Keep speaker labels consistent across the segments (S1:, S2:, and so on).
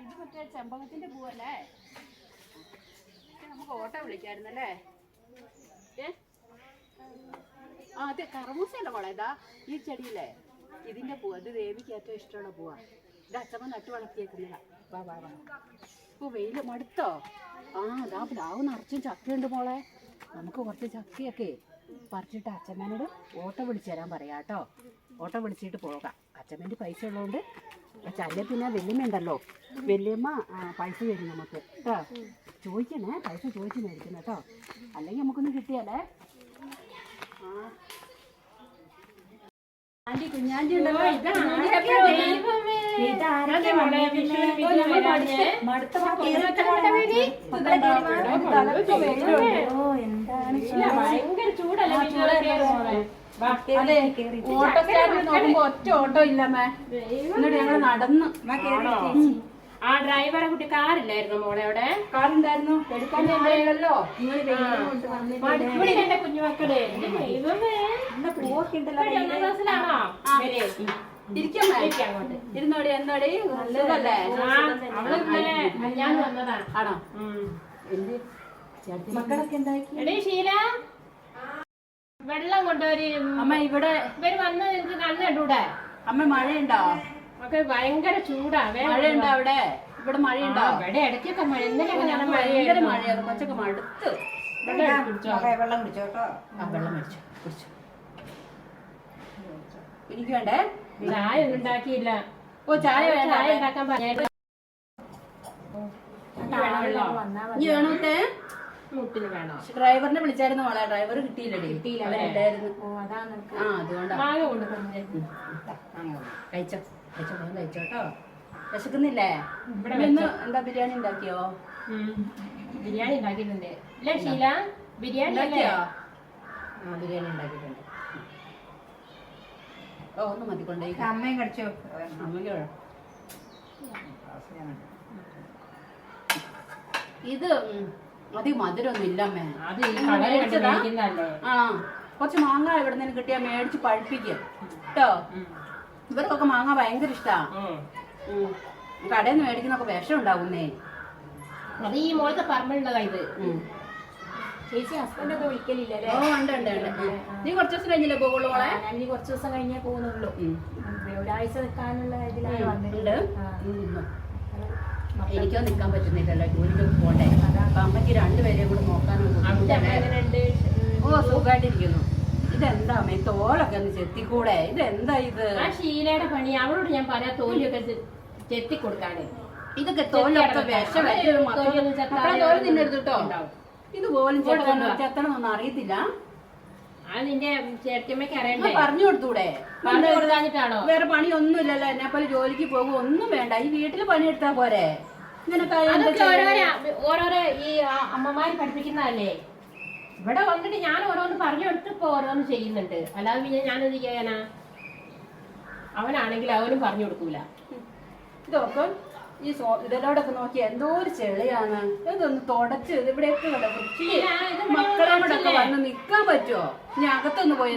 S1: ഇത് മറ്റേ ചെമ്പകത്തിന്റെ പൂവല്ലേ? നമുക്ക് ഓട്ടോ വിളിക്കായിരുന്നല്ലേ? ഏ? ആ അതെ കറമൂസയുടെ മോളെ ഇതാ ഈ ചെടിയില്ലേ? ഇതിന്റെ പൂവ് അത് ദേവിക്ക് ഏറ്റവും ഇഷ്ടമുള്ള പൂവാ. ഇത് അച്ഛമ്മ നട്ടു വളർത്തിയേക്കുന്നതാ. വാ വാ വാ. മടുത്തോ? ആ അതാ പ്ലാവ് നിറച്ചും ചക്കയുണ്ട് മോളെ. നമുക്ക് കുറച്ച് ചക്കയൊക്കെ പറിച്ചിട്ട് അച്ഛമ്മേനോട് ഓട്ടോ വിളിച്ചു തരാൻ പറയാം കേട്ടോ. ഓട്ടോ വിളിച്ചിട്ട് പോകാം. അച്ഛമ്മേന്റെ പൈസ ഉള്ളതുകൊണ്ട് പക്ഷെ അല്ലെ? പിന്നെ വല്യമ്മ ഉണ്ടല്ലോ. വല്യമ്മ പൈസ തരും നമുക്ക്. കേട്ടോ? ചോദിക്കണേ പൈസ ചോദിച്ചു മേടിക്കണം കേട്ടോ. അല്ലെങ്കിൽ നമുക്കൊന്ന് കിട്ടിയാലേ. ആ. ആന്റി കുഞ്ഞാണ്ടി ഉണ്ടല്ലോ.
S2: ഭയങ്കര ചൂടല്ലേ
S1: അതെ ഓട്ടോ സ്റ്റാൻഡിൽ നോക്കുമ്പോ ഒറ്റ ഓട്ടോ ഇല്ലമ്മേ എന്നിട്ട് ഞങ്ങൾ നടന്ന്.
S2: ആ ഡ്രൈവറെ കുട്ടി കാറില്ലായിരുന്നു മോളെ അവിടെ?
S1: കാറുണ്ടായിരുന്നു.
S2: എന്റെ കുഞ്ഞുമക്കൾ
S1: ഇരുന്നോടി എന്നോടി
S2: നല്ലതല്ലേ അവൾ വന്നതാ.
S1: ആണോ. എന്ത്?
S3: മക്കളൊക്കെ എന്താക്കി?
S2: ശീല വെള്ളം കൊണ്ടുവരി.
S1: അമ്മ ഇവിടെ
S2: ഇവർ വന്ന് നിനക്ക് കണ്ണ് കണ്ടൂടെ?
S1: അമ്മ മഴയുണ്ടോ?
S2: ഒക്കെ ഭയങ്കര ചൂടാ
S1: മഴയുണ്ടോ അവിടെ? ഇവിടെ മഴയുണ്ടോ?
S2: ഇവിടെ ഇടയ്ക്കൊക്കെ മഴ. ഇന്നലെ
S1: ഭയങ്കര മഴയാണ് കൊച്ചൊക്കെ മടുത്ത്.
S2: വെള്ളം കുടിച്ചോ?
S3: വെള്ളം കുടിച്ചോട്ടോ
S1: ആ വെള്ളം കുടിച്ചോ കുടിച്ചു. എനിക്ക് വേണ്ടേ?
S2: ചായ ഒന്നും ഉണ്ടാക്കിയില്ല.
S1: ഓ ചായ വേണ്ട
S2: ചായ ഉണ്ടാക്കാൻ പറഞ്ഞായിരുന്നു
S1: ഇനി വേണോത്തെ
S2: വേണോ?
S1: ഡ്രൈവറിനെ വിളിച്ചായിരുന്നു മോളെ. ഡ്രൈവർ കിട്ടിയില്ലടി.
S2: കിട്ടിയില്ല,
S1: അവരുണ്ടായിരുന്നു
S3: ഓ അതാണ്.
S1: ആ അതുകൊണ്ടാണ്
S2: മാങ്ങ കൊണ്ട് തന്നെ
S1: കഴിച്ചോ? കഴിച്ചോ? വേഗം കഴിച്ചോട്ടോ വിശക്കുന്നില്ലേ?
S2: ഇവിടെ
S1: ഇന്ന് എന്താ ബിരിയാണി ഉണ്ടാക്കിയോ?
S2: ബിരിയാണി ഉണ്ടാക്കിയിട്ടുണ്ട്. ഷീല? ബിരിയാണി
S1: ഉണ്ടാക്കിയോ? ആ ബിരിയാണി ഉണ്ടാക്കിയിട്ടുണ്ട്. ഓ ഒന്ന് മതി കൊണ്ടേ
S3: അമ്മയും കഴിച്ചോ
S1: അമ്മയ്ക്കോ ഇത് മധുരമൊന്നും
S2: അത് ഈ കളർ
S1: ആ കുറച്ച് മാങ്ങ ഇവിടെ നിന്ന് കിട്ടിയാ മേടിച്ച് പഴുപ്പിക്കും കേട്ടോ ഇവർക്കൊക്കെ മാങ്ങ ഭയങ്കര ഇഷ്ടാ. ഉം. കടയിൽ നിന്ന് മേടിക്കുന്നൊക്കെ വിഷം ഉണ്ടാവുന്നേ.
S2: അത് ഈ മോളത്തെ പറമ്പുള്ളതാ ഇത്.
S3: ചേച്ചി ഹസ്ബൻഡ് ഒക്കെ വിളിക്കലില്ലല്ലേ?
S1: ഓ ഉണ്ട് ഉണ്ട് ഉണ്ട്. നീ കുറച്ച് ദിവസം കഴിഞ്ഞില്ലേ പോകുള്ളൂ മോളെ?
S3: ഞാൻ ഇനി കുറച്ച് ദിവസം കഴിഞ്ഞേ പോകുന്നുള്ളൂ. ഒരാഴ്ച നിൽക്കാനുള്ള ഇതിലാണ് വന്നിട്ടുണ്ട്.
S1: എനിക്കോ നിൽക്കാൻ പറ്റുന്നില്ലല്ലോ ജോലിക്കൊക്കെ പോകണ്ടേ. അപ്പൊ അമ്മയ്ക്ക് രണ്ടുപേരെയും കൂടെ നോക്കാനും? ഓ സുഖമായിട്ടിരിക്കുന്നു ഇതെന്താ അമ്മ തോളൊക്കെ ഒന്ന് ചെത്തിക്കൂടെ? ഇതെന്താ ഇത്?
S2: ആ ഷീലയുടെ പണി. അവളോട് ഞാൻ പറയാ തോലിയൊക്കെ ചെത്തി കൊടുക്കാനേ
S1: ഇതൊക്കെ തോലൊക്കെ വിഷം
S2: ഉണ്ടാവും.
S1: ഇതുപോലും
S2: ഇങ്ങോട്ട്
S1: ചെത്തണം?
S2: കൊണ്ടുവാ.
S1: ചെത്തണമെന്നൊന്നും അറിയത്തില്ല. പറഞ്ഞു കൊടുത്തൂടെ?
S2: പറഞ്ഞു കൊടുക്കാഞ്ഞിട്ടാണോ?
S1: വേറെ പണിയൊന്നുമില്ലല്ലോ. എന്നെ പോലെ ജോലിക്ക് പോകും. ഒന്നും വേണ്ട. ഈ വീട്ടിൽ പണിയെടുത്താ പോരെ?
S2: ഓരോരോ ഈ അമ്മമാര് പഠിപ്പിക്കുന്നതല്ലേ? ഇവിടെ വന്നിട്ട് ഞാൻ ഓരോന്ന് പറഞ്ഞു കൊടുത്ത് ഇപ്പൊ ഓരോന്ന് ചെയ്യുന്നുണ്ട്. അല്ലാതെ പിന്നെ ഞാനെന്ത് ചെയ്യാനാ അവനാണെങ്കിൽ അവനും പറഞ്ഞു കൊടുക്കൂല.
S1: ഇതൊക്കെ ഈ സോ ഇതിലോടൊക്കെ നോക്കി എന്തോ ഒരു ചെളിയാണ്. ഇതൊന്ന് തുടച്ച് ഇവിടെയൊക്കെ
S2: മക്കളോടൊക്കെ?
S1: വന്ന് നിക്കാൻ പറ്റുമോ ഇനി അകത്തൊന്ന് പോയി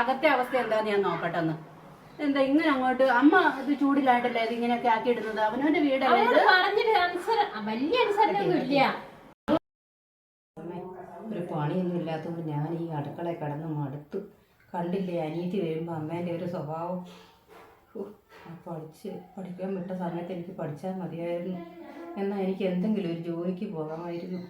S1: അകത്തെ അവസ്ഥ എന്താന്ന് ഞാൻ നോക്കട്ടെ ഒന്ന്. എന്താ ഇങ്ങനെ അങ്ങോട്ട്? അമ്മ ഇത് ചൂടിലായിട്ടല്ലേ ഇത് ഇങ്ങനെയൊക്കെ ആക്കി ഇടുന്നത് അവനവന്റെ വീടല്ലേ ഇത്?
S2: പറഞ്ഞിട്ട് അനുസര വലിയ ഇല്ല.
S4: ഒരു പണിയൊന്നും ഇല്ലാത്തതുകൊണ്ട് ഞാൻ ഈ അടുക്കള കിടന്ന് മടുത്തു കണ്ടില്ലേ അനീതി വരുമ്പോൾ അമ്മേന്റെ ഒരു സ്വഭാവം. ഹോ, ആ പഠിച്ച് പഠിക്കാൻ വിട്ട സമയത്ത് എനിക്ക് പഠിച്ചാൽ മതിയായിരുന്നു. എന്നാൽ എനിക്ക് എന്തെങ്കിലും ഒരു ജോലിക്ക് പോകാമായിരുന്നു.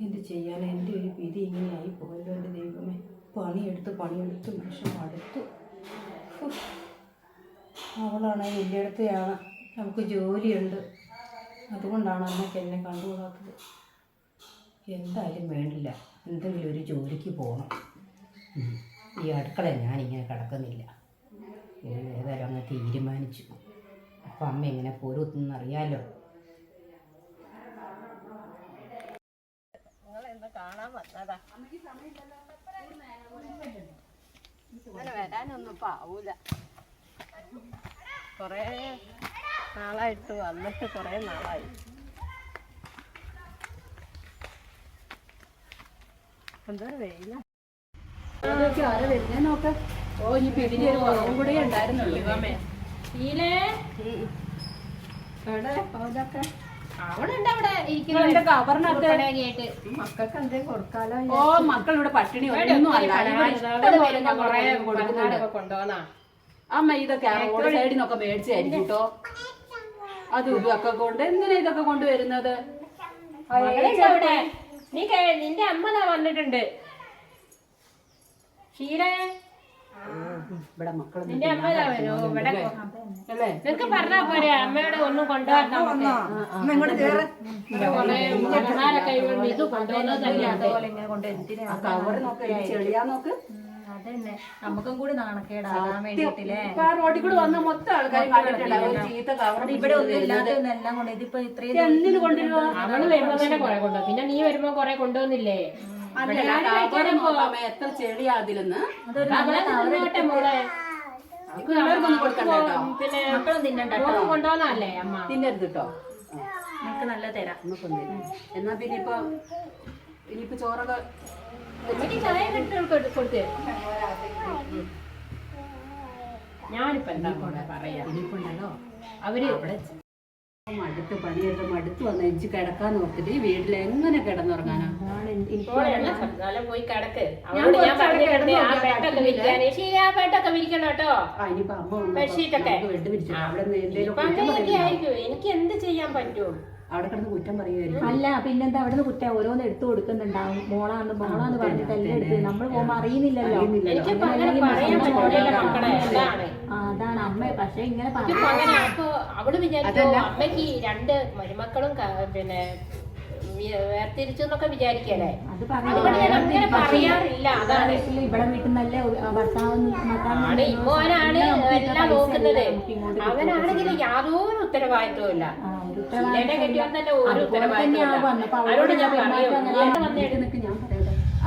S4: എന്ത് ചെയ്യാൻ എന്റെ ഒരു വിധി ഇങ്ങനെയായി പോയല്ലോ എന്റെ ദൈവമേ. പണിയെടുത്ത് പണിയെടുത്ത് മനുഷ്യൻ മടുത്തു. ഹോ, അവളാണ് വലിയടത്തെയാണ് നമുക്ക് ജോലിയുണ്ട്. അതുകൊണ്ടാണ് അമ്മയ്ക്ക് എന്നെ കണ്ടുകൂടാത്തത്. എന്തായാലും വേണ്ടില്ല. എന്തെങ്കിലും ഒരു ജോലിക്ക് പോകണം ഈ അടുക്കള ഞാനിങ്ങനെ കിടക്കുന്നില്ല. ഏതായാലും അങ്ങ് തീരുമാനിച്ചു. അപ്പം അമ്മ എങ്ങനെ പോരുമെന്ന് അറിയാലോ
S1: അങ്ങനെ വരാനൊന്നും പാവൂല. കൊറേ നാളായിട്ട് വന്നിട്ട് കൊറേ നാളായി. എന്താ വെയില. അതൊക്കെ ആരെ വരുന്നേ നോക്ക. ഓ ഈ ഒരു കുറവും കൂടെ ഉണ്ടായിരുന്നുള്ളൂ.
S3: അതൊക്കെ
S2: അവളുണ്ട് അവിടെ
S1: നിങ്ങളുടെ കവറിനകത്ത്
S2: ഇരിക്കുന്നത്
S3: മക്കൾക്ക് എന്തേലും കൊടുക്കാലോ
S1: ഓ മക്കൾ ഇവിടെ പട്ടിണി ഒന്നും അല്ല. കുറേ കൊടുക്കുന്നുണ്ട്.
S2: കൊണ്ടുപോന്നാ.
S1: അമ്മ ഇതൊക്കെ റോഡ് സൈഡിൽ നിന്നൊക്കെ മേടിച്ചായിരിക്കും കേട്ടോ അതും ഇതൊക്കെ കൊണ്ട് എന്തിനാ ഇതൊക്കെ കൊണ്ടുവരുന്നത്?
S2: നീ കേ- നിന്റെ അമ്മ വന്നിട്ടുണ്ട്. ഷീലേ
S1: ഇവിടെ അല്ലേ?
S2: നിനക്ക് പറഞ്ഞാ പോരെ അമ്മയോട് ഒന്നും കൊണ്ടുവരണം
S3: അതന്നെ നമുക്കും കൂടി നാണക്കേടാകാൻ വേണ്ടിട്ടില്ലേ
S1: ഇപ്പൊ ആ റോഡിൽ കൂടെ വന്ന മൊത്തം ആൾക്കാർ
S3: ഇവിടെ ഒന്നും ഇല്ലാതെ എല്ലാം കൊണ്ട് ഇതിപ്പോ ഇത്രയും
S1: എന്തിനു കൊണ്ടുവരുവാ?
S2: അവൾ വരുമ്പോ തന്നെ കൊറേ പിന്നെ നീ വരുമ്പോ കൊറേ കൊണ്ടുവന്നില്ലേ?
S1: എത്ര ചെളിയാ അതിലെന്ന്?
S2: പിന്നെ
S3: മക്കളും തിന്നണ്ട
S2: മോളും കൊണ്ടുവന്നല്ലേ അമ്മ?
S1: തിന്നരുത് കേട്ടോ.
S3: നമുക്ക് നല്ല തരാം.
S1: എന്നാ പിന്നെ ഇപ്പൊ ഇനിയിപ്പോ ചോറൊക്കെ
S2: കൊടുത്തേ ഞാനിപ്പോ എന്താ പറയാ?
S1: ഇനിയിപ്പുണ്ടല്ലോ
S2: അവർ
S1: മടുത്ത് പണിയെടുത്ത് മടുത്ത് വന്ന് എനിക്ക് കിടക്കാന്ന് ഓർത്തിട്ട് ഈ വീട്ടിൽ എങ്ങനെ കിടന്നുറങ്ങാനാ?
S2: പോയി കിടക്ക്. പെട്ടൊക്കെ വിരിക്കണം കേട്ടോ. എനിക്ക് എന്ത് ചെയ്യാൻ പറ്റും?
S1: അവിടെ കിടന്ന് കുറ്റം പറയുമായിരുന്നു
S3: അല്ല പിന്നെന്താ അവിടെ നിന്ന് കുറ്റ ഓരോന്ന് എടുത്തു കൊടുക്കുന്നുണ്ടാവും. മോളാന്ന് മോളാന്ന് പറഞ്ഞിട്ട് എല്ലാം എടുത്ത് നമ്മൾ പോകുമ്പോ അറിയുന്നില്ലല്ലോ. അതാണ്. അമ്മ. പക്ഷെ ഇങ്ങനെ
S2: പറഞ്ഞു അവൾ വിചാരിച്ചു അമ്മയ്ക്ക് ഈ രണ്ട് മരുമക്കളും പിന്നെ വി- വേർതിരിച്ചു എന്നൊക്കെ വിചാരിക്കല്ലേ?
S3: അത്
S2: അതുകൊണ്ട് ഞാൻ അങ്ങനെ പറയാറില്ല. അതാണ്
S3: വീട്ടിൽ ഇവിടെ വീട്ടിൽ നല്ല ഭർത്താവ്
S2: ആണ് ഇമ്മോനാണ് എല്ലാം നോക്കുന്നത്. അവനാണെങ്കിൽ യാതൊരു ഉത്തരവാദിത്വവും ഇല്ല തന്നെ ഒരു ഉത്തരവാദിത്വം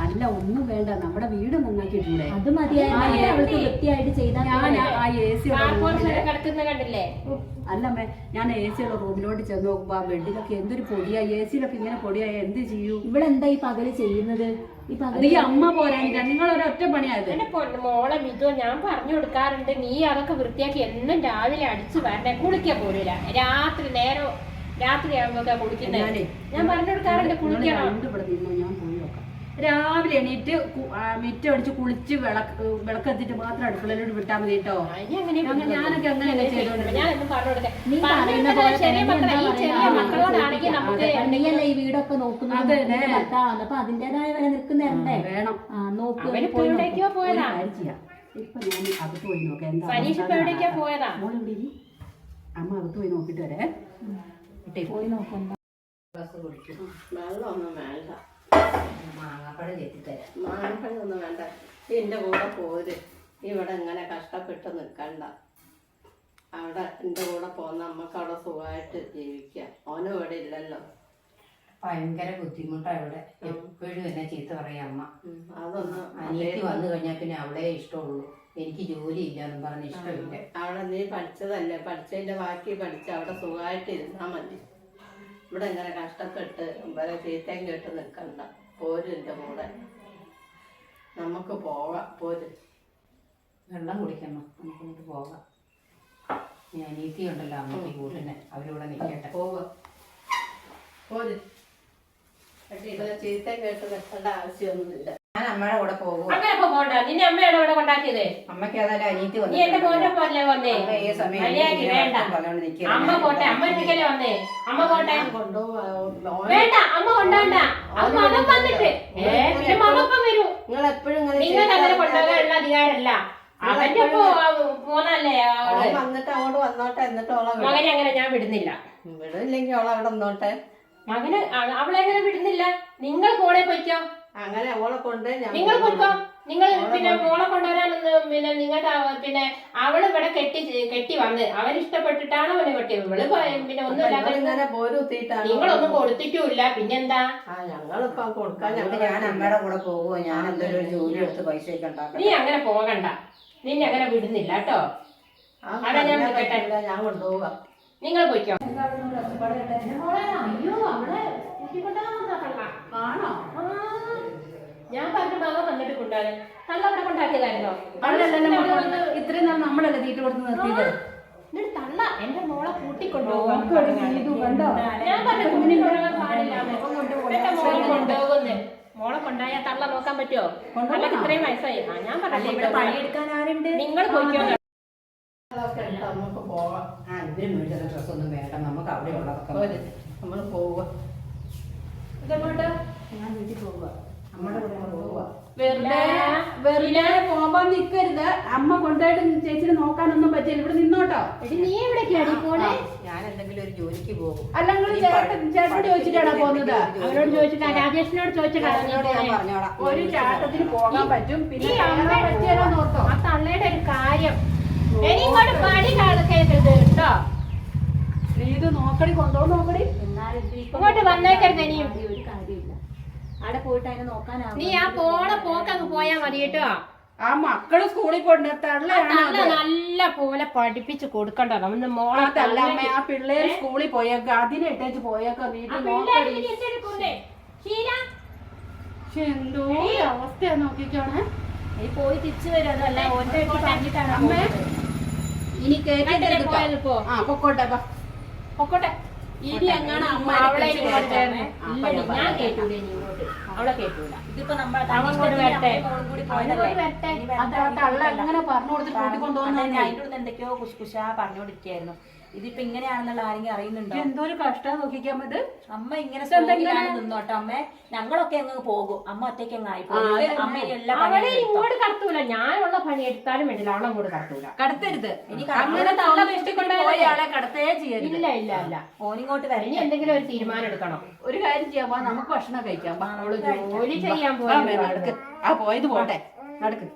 S1: അല്ല ഒന്നും വേണ്ട. നമ്മുടെ വീട് നന്നാക്കിയിട്ടൂടെ?
S3: അത് മതിയായിട്ട് വൃത്തിയായിട്ട് ചെയ്താൽ
S1: ഞാൻ ആ എ സി
S2: കാർപോറേഷൻ കിടക്കുന്ന കണ്ടില്ലേ?
S1: അല്ലമ്മേ ഞാൻ എ സി ഉള്ള റൂമിലോട്ട് ചെന്ന് നോക്കുമ്പോ ആ ബെഡിലൊക്കെ എന്തൊരു പൊടിയാ എ സിയിലൊക്കെ ഇങ്ങനെ പൊടിയായ. എന്ത് ചെയ്യൂ?
S3: ഇവിടെ എന്താ ഈ പകൽ ചെയ്യുന്നത്? ഈ
S1: അമ്മ പോരാനില്ല നിങ്ങൾ ഒരൊറ്റ പണിയായത്.
S2: എന്റെ പൊന്നു മോളെ മിതു ഞാൻ പറഞ്ഞു കൊടുക്കാറുണ്ട് നീ അതൊക്കെ വൃത്തിയാക്കി എന്നും രാവിലെ അടിച്ചു വരണേ കുളിക്കാൻ പോലില്ല രാത്രി നേരം രാത്രി ആകുമ്പോ കുളിക്കുന്നത് ഞാൻ പറഞ്ഞു കൊടുക്കാറുണ്ട്
S1: കുളിക്കാൻ
S2: കുളിക്കണം.
S1: ഞാൻ പോയി. രാവിലെ എണീറ്റ് മിറ്റം അടിച്ച് കുളിച്ച് വിളക്ക് വിളക്കെത്തിട്ട് മാത്രം അടുക്കളയിലോട്ട് വിട്ടാൽ മതി കേട്ടോ. ഞാനൊക്കെ
S2: ചെറിയ
S3: തന്നെ
S2: ഈ
S3: വീടൊക്കെ നോക്കുന്നത്? അപ്പൊ അതിന്റേതായ വില നിൽക്കുന്നേ
S1: വേണം.
S3: ആ നോക്ക്
S2: അവർ
S3: പോയി നോക്ക്.
S2: എവിടേക്കോ
S1: ഒരു
S2: പോയതാ.
S1: ഇപ്പൊ ഞാൻ അകത്ത് പോയി നോക്കാം. എന്താ
S2: പോയതാ.
S1: അമ്മ അകത്ത് പോയി നോക്കിട്ട് വരേ.
S3: പോയി നോക്കണ്ട
S2: വെള്ളമൊന്നും വേണ്ട.
S4: മാങ്ങാപ്പഴം ചെത്തിത്തരാം.
S2: മാങ്ങപ്പഴൊന്നും വേണ്ട. എന്റെ കൂടെ പോര്. ഇവിടെ ഇങ്ങനെ കഷ്ടപ്പെട്ട് നിൽക്കണ്ട അവിടെ എന്റെ കൂടെ പോകുന്ന നമുക്ക് അവിടെ സുഖമായിട്ട് ജീവിക്കാം. ഓനും ഇവിടെ ഇല്ലല്ലോ.
S4: ഭയങ്കര ബുദ്ധിമുട്ടാ ഇവിടെ. എപ്പോഴും എന്നെ ചീത്ത പറയാം അമ്മ.
S2: അതൊന്നും
S4: അനിയത്തി വന്നു കഴിഞ്ഞാൽ പിന്നെ അവിടെ ഇഷ്ടമുള്ളൂ. എനിക്ക് ജോലി ഇല്ല പറഞ്ഞ പറഞ്ഞ് ഇഷ്ടമില്ല.
S2: അവിടെ നീ പഠിച്ചതല്ലേ? പഠിച്ചതിന്റെ ബാക്കി പഠിച്ച് അവിടെ സുഖമായിട്ട് ഇരുന്നാ മതി. ഇവിടെ ഇങ്ങനെ കഷ്ടപ്പെട്ട് ഇവരെ ചീത്തയും കേട്ട് നിൽക്കണ്ട. പോര് എന്റെ കൂടെ നമുക്ക് പോവാം. പോര്.
S4: വെള്ളം കുടിക്കണം. നമുക്ക് പോകാം. ഞാൻ നീത്തി ഉണ്ടല്ലോ അമ്മയ്ക്ക് കൂട്ടിനെ. അവരിവിടെ നിൽക്കട്ടെ.
S2: പോവാം. പോര്. പക്ഷേ ഇവിടെ ചീത്തയും കേട്ട് നിൽക്കേണ്ട ആവശ്യമൊന്നുമില്ല.
S4: ഞാൻ അമ്മയുടെ കൂടെ പോകും
S2: അങ്ങനെ ഇപ്പൊ പോണ്ട നിന്നെ അമ്മയാണ് ഇവിടെ കൊണ്ടാക്കിയത്?
S4: അമ്മയ്ക്ക് ഏതായാലും അനിയത്തി
S2: നീ എന്റെ മോന്റെ പോലെ വന്നേ?
S4: അമ്മ ഈ സമയം
S2: മര്യാദയ്ക്ക് വേണ്ട.
S4: പറഞ്ഞോണ്ട് നിൽക്കുക
S2: അമ്മ പോട്ടെ. അമ്മ എന്തൊക്കെയല്ലേ വന്നേ. അമ്മ പോട്ടെ. വേണ്ട. അമ്മ കൊണ്ടാണ്ട. അമ്മ അവൻ വന്നിട്ട്. ഏ പിന്നെ മകപ്പം വരൂ.
S1: നിങ്ങൾ എപ്പോഴും
S2: നിങ്ങൾക്ക് അങ്ങനെ കൊണ്ടുപോകാനുള്ള അധികാരമല്ല. അവന്റെ ഒപ്പം പോന്നല്ലേ അവൾ
S1: വന്നിട്ട് അങ്ങോട്ട് വന്നോട്ടെ. എന്നിട്ട് ഓളെ
S2: മകനെ അങ്ങനെ ഞാൻ വിടുന്നില്ല.
S1: വിടില്ലെങ്കിൽ ഓളെ അവിടെ വന്നോട്ടെ.
S2: മകന് അ- അവളെ അങ്ങനെ വിടുന്നില്ല. നിങ്ങൾ പോണേ പൊയ്ക്കോ.
S1: അങ്ങനെ ഓളെ കൊണ്ട് ഞാൻ
S2: നിങ്ങൾ പൊയ്ക്കോ. നിങ്ങൾ പിന്നെ മോളെ കൊണ്ടുവരാനൊന്ന് പിന്നെ നിങ്ങളുടെ പിന്നെ അവൾ ഇവിടെ കെട്ടി കെട്ടി വന്ന് അവരിഷ്ടപ്പെട്ടിട്ടാണ് അവന് കെട്ടി ഇവൾ പിന്നെ
S1: പോരുത്തിയിട്ടാണ്
S2: നിങ്ങളൊന്നും കൊടുത്തിട്ടുമില്ല. പിന്നെന്താ?
S1: ഞങ്ങളിപ്പോ കൊടുക്കാൻ
S4: ഞാൻ അമ്മയുടെ കൂടെ പോകുമോ ഞാൻ എന്തെങ്കിലും ഒരു ജോലി എടുത്ത് പൈസ ഒക്കെ
S2: നീ അങ്ങനെ പോകണ്ട. നിന്നെ അങ്ങനെ വിടുന്നില്ല കേട്ടോ. അവിടെ ഞാൻ വിളിക്കട്ടെ.
S1: ഞാൻ കൊണ്ടുപോകാം
S2: നിങ്ങൾ പോയിക്കോ. അയ്യോ കള്ള.
S1: ആണോ?
S2: ആ, ഞാൻ പറഞ്ഞ മകൻ വന്നിട്ട് കൊണ്ടുവരാൻ. തള്ള അവിടെ കൊണ്ടാക്കിയതായിരുന്നോ?
S1: ഇത്രയും നാൾ നമ്മളല്ലേ തീറ്റ കൊടുത്ത് നിർത്തിയത്?
S2: എന്നിട്ട് തള്ള എന്റെ മോളെ കൂട്ടിക്കൊണ്ടുപോകാൻ ഞാൻ പറഞ്ഞു കൂട്ടിക്കൊണ്ടുപോകാൻ പാടില്ല. മോളെ കൊണ്ടുപോകുന്നേ. മോളെ കൊണ്ടായാ തള്ള നോക്കാൻ പറ്റുമോ തള്ളക്ക് ഇത്രയും വയസ്സായി. ആ ഞാൻ പറഞ്ഞു നിങ്ങൾ പോയിക്കോ.
S5: നമുക്ക് പോവാം.
S4: ആ ഇവർ മേടിച്ച ഡ്രസ്സൊന്നും വേണ്ട. നമുക്ക് അവിടെ ഉള്ളതൊക്കെ
S5: നമ്മൾ പോവുക
S1: ഇതെങ്ങോട്ട്?
S3: ഞാൻ വീട്ടിൽ പോവുക
S1: വെറുതെ വെറുതെ പോവാൻ നിക്കരുത്. അമ്മ കൊണ്ടുപോയിട്ട് ചേച്ചിനെ നോക്കാനൊന്നും പറ്റില്ല. ഇവിടെ നിന്നോട്ടോ.
S2: എടി നീ എവിടേക്കാണ് പോണേ?
S4: ഞാൻ എന്തെങ്കിലും ഒരു ജോലിക്ക് പോകും.
S1: അല്ല നിങ്ങൾ ചേട്ടൻ ചേട്ടനോട് ചോദിച്ചിട്ടാണോ പോകുന്നത്?
S2: അവരോട് ചോദിച്ചിട്ട് രാജേഷിനോട് ചോദിച്ചിട്ടാണ് പോണേ?
S1: ഒരു ചാട്ടത്തിന് പോകാൻ പറ്റും. പിന്നെ കാണാൻ
S2: ആ തള്ളയുടെ ഒരു കാര്യം. കേൾക്കരുത് കേട്ടോ.
S1: നീ ഇത് നോക്കടി കൊണ്ടുപോകും നോക്കടി.
S2: ഇങ്ങോട്ട് വന്നേക്കരുത് ഇനിയും.
S3: അവിടെ പോയിട്ട് അതിനെ നോക്കാനാവും.
S2: നീ ആ പോണ പോക്കങ്ങ് പോയാ മതി കേട്ടോ.
S1: ആ മക്കൾ സ്കൂളിൽ
S2: ആ നല്ല പോലെ പഠിപ്പിച്ച് കൊടുക്കണ്ട. നമ്മുടെ മോളെ
S1: ആ പിള്ളേര് സ്കൂളിൽ പോയേക്ക അതിനെ ഇട്ടേച്ച് പോയേക്ക വീട്ടിൽ എന്തോ അവസ്ഥയാ നോക്കിക്കോണേ.
S3: നീ പോയി തിരിച്ചു വരും അതല്ല ഓന്റെ അടുത്ത് പറഞ്ഞിട്ടാണ്
S1: അമ്മേ. ഇനി കേട്ടിട്ട്
S2: പോയത് ഇപ്പോ?
S1: ആ പൊക്കോട്ടെ പൊക്കോട്ടെ. ഇനി എങ്ങനെ അമ്മ
S2: അവളെ ഞാൻ കേട്ടൂല ഇനി അവിടെ കേട്ടൂല.
S3: ഇതിപ്പോ നമ്മളെ
S1: എങ്ങനെ പറഞ്ഞു കൊടുത്തിട്ട് കൂട്ടിക്കൊണ്ടുപോകുന്ന
S3: അതിന്റെ ഉള്ളിൽ എന്തൊക്കെയോ കുശുകുശാ പറഞ്ഞോണ്ടിരിക്കായിരുന്നു ഇതിപ്പോ ഇങ്ങനെയാണെന്നുള്ള ആരെങ്കിലും അറിയുന്നുണ്ടോ?
S1: എന്തോ ഒരു കഷ്ടം നോക്കിക്കാൻ ഇത്
S3: അമ്മ ഇങ്ങനെ സ്ട്രോങ്ങിലാണ് നിന്നോട്ടെ അമ്മ. ഞങ്ങളൊക്കെ അങ്ങ് പോകും. അമ്മ ഒറ്റയ്ക്ക് അങ്ങ് ആയി പോകും
S1: ആ,
S3: അമ്മ എല്ലാ
S2: അവളെ. ഇങ്ങോട്ട് കടത്തൂല. ഞാനുള്ള പണി എടുത്താലും വേണ്ടില്ല. അവളെ അങ്ങോട്ട് കടത്തൂല.
S1: കടത്തരുത്. അങ്ങനെ കടത്തേ ചെയ്യരുത്.
S2: ഇല്ല ഇല്ല ഇല്ല.
S3: ഓനിങ്ങോട്ട് വരഞ്ഞ്
S2: എന്തെങ്കിലും ഒരു തീരുമാനം എടുക്കണം.
S1: ഒരു കാര്യം ചെയ്യാം. നമുക്ക് ഭക്ഷണം കഴിക്കാം.
S2: അവൾ ജോലി ചെയ്യാൻ പോയി
S1: ആ പോയത് പോട്ടെ. നടക്ക്.